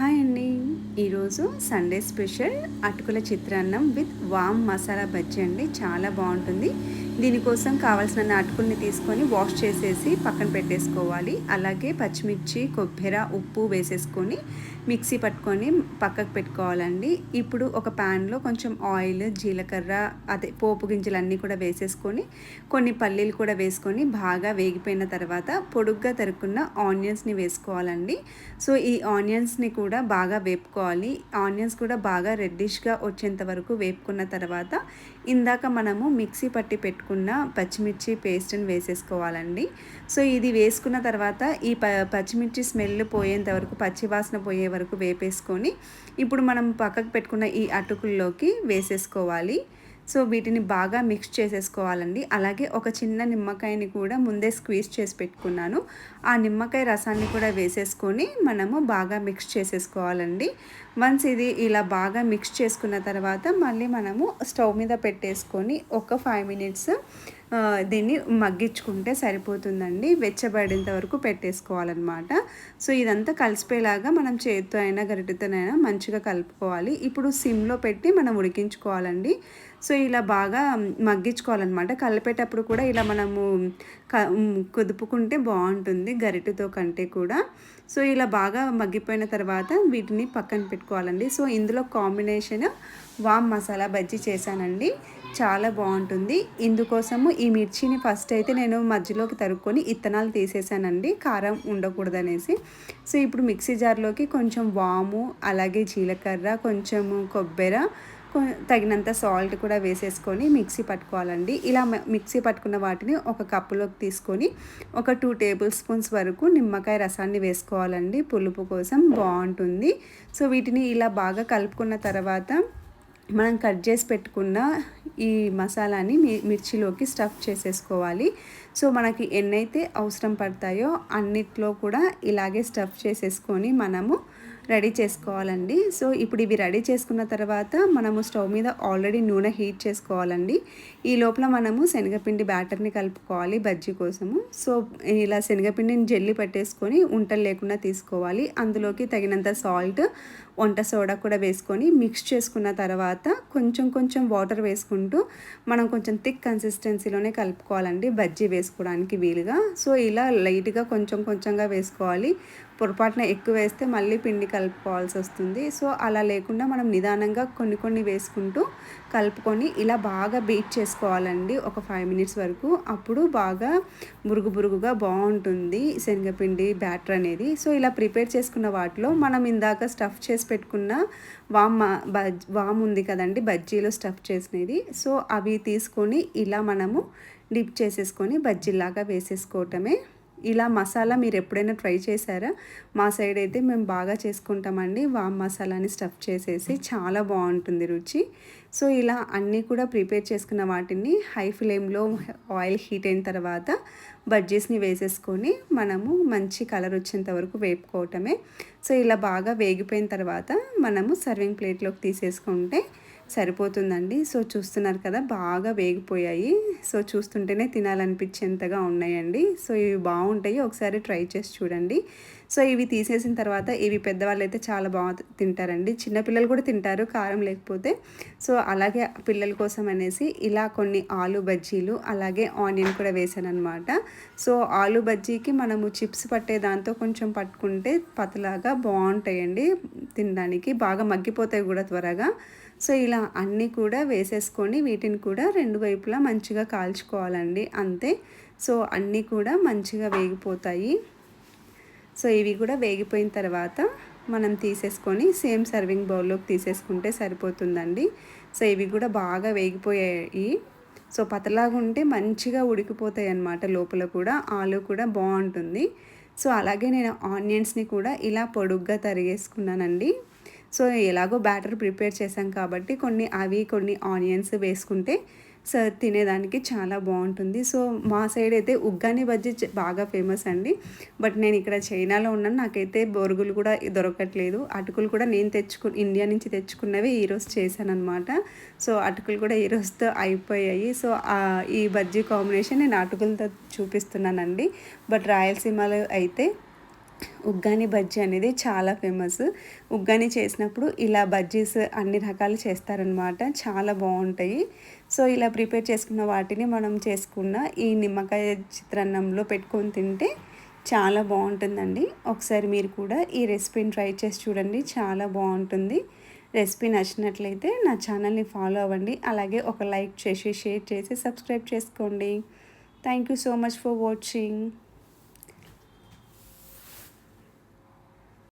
Hi అండి. ఈరోజు Sunday special అటుకుల చిత్రాన్నం విత్ వామ్ మసాలా బజ్జీ అండి. చాలా బాగుంటుంది. దీనికోసం కావాల్సిన నాటుకుల్ని తీసుకొని వాష్ చేసేసి పక్కన పెట్టేసుకోవాలి. అలాగే పచ్చిమిర్చి కొబ్బెర ఉప్పు వేసేసుకొని మిక్సీ పట్టుకొని పక్కకు పెట్టుకోవాలండి. ఇప్పుడు ఒక ప్యాన్లో కొంచెం ఆయిల్ జీలకర్ర అదే పోపు గింజలు అన్నీ కూడా వేసేసుకొని కొన్ని పల్లీలు కూడా వేసుకొని బాగా వేగిపోయిన తర్వాత పొడుగ్గా తరుక్కున్న ఆనియన్స్ని వేసుకోవాలండి. సో ఈ ఆనియన్స్ని కూడా బాగా వేపుకోవాలి. ఆనియన్స్ కూడా బాగా రెడ్డిష్గా వచ్చేంత వరకు వేపుకున్న తర్వాత ఇందాక మనము మిక్సీ పట్టి పెట్టుకున్న పచ్చిమిర్చి పేస్ట్ని వేసేసుకోవాలండి. సో ఇది వేసుకున్న తర్వాత ఈ ప పచ్చిమిర్చి స్మెల్ పోయేంత వరకు పచ్చివాసన పోయే వరకు వేపేసుకొని ఇప్పుడు మనం పక్కకు పెట్టుకున్న ఈ అటుకుల్లోకి వేసేసుకోవాలి. సో వీటిని బాగా మిక్స్ చేసేసుకోవాలండి. అలాగే ఒక చిన్న నిమ్మకాయని కూడా ముందే స్క్వీజ్ చేసి పెట్టుకున్నాను. ఆ నిమ్మకాయ రసాన్ని కూడా వేసేసుకొని మనము బాగా మిక్స్ చేసేసుకోవాలండి. వన్స్ ఇది ఇలా బాగా మిక్స్ చేసుకున్న తర్వాత మళ్ళీ మనము స్టవ్ మీద పెట్టేసుకొని ఒక ఫైవ్ మినిట్స్ దీన్ని మగ్గించుకుంటే సరిపోతుందండి. వెచ్చబడేంత వరకు పెట్టేసుకోవాలన్నమాట. సో ఇదంతా కలిసిపోయేలాగా మనం చేతితో అయినా గరిటెతోనైనా మంచిగా కలుపుకోవాలి. ఇప్పుడు సిమ్లో పెట్టి మనం ఉడికించుకోవాలండి. సో ఇలా బాగా మగ్గించుకోవాలన్నమాట. కలిపేటప్పుడు కూడా ఇలా మనము క కుదుపుకుంటే బాగుంటుంది గరిటెతో కంటే కూడా. సో ఇలా బాగా మగ్గిపోయిన తర్వాత వీటిని పక్కన పెట్టుకోవాలండి. సో ఇందులో కాంబినేషన్ వామ్ మసాలా బజ్జీ చేశానండి. చాలా బాగుంటుంది. ఇందుకోసము ఈ మిర్చిని ఫస్ట్ అయితే నేను మధ్యలోకి తరుక్కొని ఇత్తనాలు తీసేసానండి. కారం ఉండకూడదనేసి. సో ఇప్పుడు మిక్సీ జార్లోకి కొంచెం వాము అలాగే జీలకర్ర కొంచెము కొబ్బెర తగినంత సాల్ట్ కూడా వేసేసుకొని మిక్సీ పట్టుకోవాలండి. ఇలా మిక్సీ పట్టుకున్న వాటిని ఒక కప్పులోకి తీసుకొని ఒక టూ టేబుల్ స్పూన్స్ వరకు నిమ్మకాయ రసాన్ని వేసుకోవాలండి. పులుపు కోసం బాగుంటుంది. సో వీటిని ఇలా బాగా కలుపుకున్న తర్వాత మనం కట్ చేసి పెట్టుకున్న ఈ మసాలాని మిర్చిలోకి స్టఫ్ చేసేసుకోవాలి. సో మనకి ఎన్నైతే అవసరం పడతాయో అన్నిట్లో కూడా ఇలాగే స్టఫ్ చేసేసుకొని మనము రెడీ చేసుకోవాలండి. సో ఇప్పుడు ఇవి రెడీ చేసుకున్న తర్వాత మనము స్టవ్ మీద ఆల్రెడీ నూనె హీట్ చేసుకోవాలండి. ఈ లోపల మనము శనగపిండి బ్యాటర్ని కలుపుకోవాలి బజ్జీ కోసము. సో ఇలా శనగపిండిని జల్లి పెట్టేసుకొని ఉంటలు లేకుండా తీసుకోవాలి. అందులోకి తగినంత సాల్ట్ వంట సోడా కూడా వేసుకొని మిక్స్ చేసుకున్న తర్వాత కొంచెం కొంచెం వాటర్ వేసుకుంటూ మనం కొంచెం థిక్ కన్సిస్టెన్సీలోనే కలుపుకోవాలండి బజ్జీ వేసుకోవడానికి వీలుగా. సో ఇలా లైట్గా కొంచెం కొంచెంగా వేసుకోవాలి. పొరపాటున ఎక్కువ వేస్తే మళ్ళీ పిండి కలుపుకోవాల్సి వస్తుంది. సో అలా లేకుండా మనం నిదానంగా కొన్ని కొన్ని వేసుకుంటూ కలుపుకొని ఇలా బాగా బీట్ చేసుకోవాలండి. ఒక ఫైవ్ మినిట్స్ వరకు. అప్పుడు బాగా బురుగు బురుగుగా బాగుంటుంది శనగపిండి బ్యాటర్ అనేది. సో ఇలా ప్రిపేర్ చేసుకున్న వాటిలో మనం ఇందాక స్టఫ్ చేసి పెట్టుకున్న వామ్ బజ్ వామ్ ఉంది కదండి బజ్జీలో స్టఫ్ చేసినది. సో అవి తీసుకొని ఇలా మనము డిప్ చేసేసుకొని బజ్జీలాగా వేసేసుకోవటమే. ఇలా మసాలా మీరు ఎప్పుడైనా ట్రై చేశారా? మా సైడ్ అయితే మేము బాగా చేసుకుంటామండి. వామ్ మసాలాని స్టఫ్ చేసేసి చాలా బాగుంటుంది రుచి. సో ఇలా అన్నీ కూడా ప్రిపేర్ చేసుకున్న వాటిని హై ఫ్లేమ్లో ఆయిల్ హీట్ అయిన తర్వాత బజ్జీస్ని వేసేసుకొని మనము మంచి కలర్ వచ్చేంత వరకు వేపుకోవటమే. సో ఇలా బాగా వేగిపోయిన తర్వాత మనము సర్వింగ్ ప్లేట్లోకి తీసేసుకుంటే సరిపోతుందండి. సో చూస్తున్నారు కదా బాగా వేగిపోయాయి. సో చూస్తుంటేనే తినాలనిపించేంతగా ఉన్నాయండి. సో ఇవి బాగుంటాయి. ఒకసారి ట్రై చేసి చూడండి. సో ఇవి తీసేసిన తర్వాత ఇవి పెద్దవాళ్ళు అయితే చాలా బాగా తింటారండి. చిన్నపిల్లలు కూడా తింటారు కారం లేకపోతే. సో అలాగే పిల్లల కోసం అనేసి ఇలా కొన్ని ఆలు బజ్జీలు అలాగే ఆనియన్ కూడా వేసాను అనమాట సో ఆలు బజ్జీకి మనము చిప్స్ పట్టే దాంతో కొంచెం పట్టుకుంటే పతలాగా బాగుంటాయండి తినడానికి. బాగా మగ్గిపోతాయి కూడా త్వరగా. సో ఇలా అన్నీ కూడా వేసేసుకొని వీటిని కూడా రెండు వైపులా మంచిగా కాల్చుకోవాలండి అంతే. సో అన్నీ కూడా మంచిగా వేగిపోతాయి. సో ఇవి కూడా వేగిపోయిన తర్వాత మనం తీసేసుకొని సేమ్ సర్వింగ్ బౌల్లోకి తీసేసుకుంటే సరిపోతుందండి. సో ఇవి కూడా బాగా వేగిపోయాయి. సో పతలాగా ఉంటే మంచిగా ఉడికిపోతాయి అన్నమాట లోపల కూడా ఆలు కూడా బాగుంటుంది. సో అలాగే నేను ఆనియన్స్ని కూడా ఇలా పొడుగ్గా తరిగేసుకున్నానండి. సో ఎలాగో బ్యాటర్ ప్రిపేర్ చేశాం కాబట్టి కొన్ని అవి కొన్ని ఆనియన్స్ వేసుకుంటే సో తినేదానికి చాలా బాగుంటుంది. సో మా సైడ్ అయితే ఉగ్గాని బజ్జీ బాగా ఫేమస్ అండి. బట్ నేను ఇక్కడ చైనాలో ఉన్నాను. నాకైతే బొరుగులు కూడా దొరకట్లేదు. అటుకులు కూడా నేను తెచ్చుకు ఇండియా నుంచి తెచ్చుకున్నవి ఈరోజు చేశాను అనమాట సో అటుకులు కూడా ఈరోజుతో అయిపోయాయి. సో ఈ బజ్జీ కాంబినేషన్ నేను అటుకులతో చూపిస్తున్నానండి. బట్ రాయలసీమలో అయితే ఉగ్గాని బజ్జీ అనేది చాలా ఫేమస్. ఉగ్గాని చేసినప్పుడు ఇలా బజ్జీస్ అన్ని రకాలు చేస్తారనమాట చాలా బాగుంటాయి. సో ఇలా ప్రిపేర్ చేసుకున్న వాటిని మనం చేసుకున్న ఈ నిమ్మకాయ చిత్రాన్నంలో పెట్టుకొని తింటే చాలా బాగుంటుందండి. ఒకసారి మీరు కూడా ఈ రెసిపీని ట్రై చేసి చూడండి. చాలా బాగుంటుంది. రెసిపీ నచ్చినట్లయితే నా ఛానల్ని ఫాలో అవ్వండి. అలాగే ఒక లైక్ చేసి షేర్ చేసి సబ్స్క్రైబ్ చేసుకోండి. Thank you so much for watching.